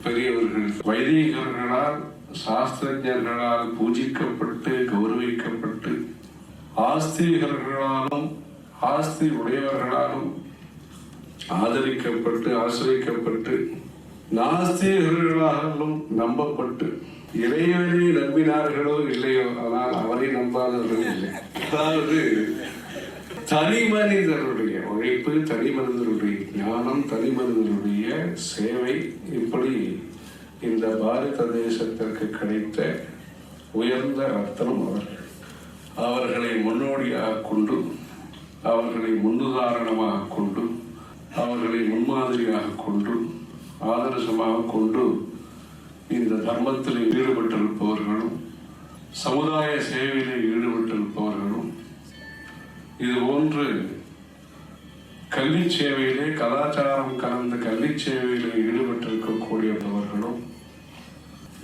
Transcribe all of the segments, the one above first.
பெரியவர்கள் வைதிகர்களால் சாஸ்திரஜர்களால் பூஜிக்கப்பட்டு கௌரவிக்கப்பட்டு ஆஸ்திரிகர்களாலும் ஆஸ்தி உடையவர்களாலும் ஆதரிக்கப்பட்டு ஆசிரியக்கப்பட்டு நாஸ்திகர்களாலும் நம்பப்பட்டு இறைவனை நம்பினார்களோ இல்லையோ ஆனால் அவரை நம்பாதவர்கள் இல்லை. அதாவது தனி மனிதருடைய உழைப்பு தனி மனிதருடைய ஞானம் தனி மனிதருடைய சேவை இப்படி இந்த பாரத தேசத்திற்கு கிடைத்த உயர்ந்த ரத்தனம் அவர்கள். அவர்களை முன்னோடியாக கொண்டு அவர்களை முன்னுதாரணமாக கொண்டு அவர்களை முன்மாதிரியாக கொண்டு ஆதர்சமாக கொண்டு இந்த தர்மத்தில் ஈடுபட்டிருப்பவர்களும் சமுதாய சேவையில் ஈடுபட்டிருப்பவர்களும் இது போன்று கல்வி சேவையிலே கலாச்சாரம் கலந்த கல்வி சேவையிலே ஈடுபட்டிருக்கக்கூடியவர்களும்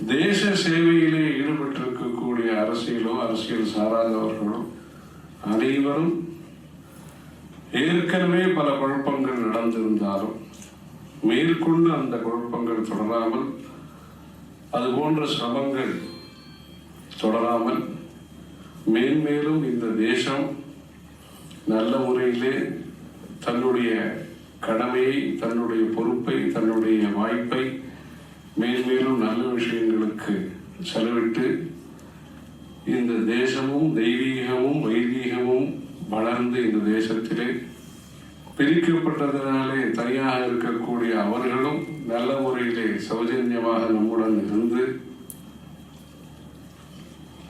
தேச சேவையிலே ஈடுபட்டிருக்கக்கூடிய அரசியலோ அரசியல் சாராதவர்களும் அனைவரும் ஏற்கனவே பல குழப்பங்கள் நடந்திருந்தாலும் மேற்கொண்டு அந்த குழப்பங்கள் தொடராமல் அது போன்ற சிரமங்கள் தொடராமல் மேன்மேலும் இந்த தேசம் நல்ல முறையிலே தன்னுடைய கடமையை தன்னுடைய பொறுப்பை தன்னுடைய வாய்ப்பை மேன்மேலும் நல்ல விஷயங்களுக்கு செலவிட்டு இந்த தேசமும் தெய்வீகமும் வைதீகமும் வளர்ந்து இந்த தேசத்திலே பிரிக்கப்பட்டதனாலே தனியாக இருக்கக்கூடிய அவர்களும் நல்ல முறையிலே சௌஜன்யமாக நம்முடன் இருந்து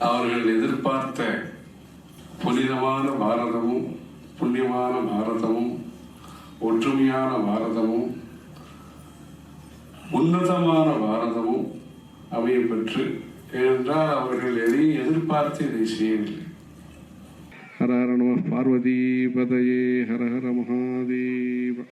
அவர்கள் எதிர்பார்த்த புனிதமான பாரதமும் புண்ணியமான பாரதமும் ஒற்றுமையான பாரதமும் உன்னதமான பாரதமும் அமைய பெற்று ஏனென்றால் அவர்கள் எதையும் எதிர்பார்த்து இதை செய்யவில்லை. ஹர ஹர நம பார்வதி பதையே ஹர ஹர மகாதேவ.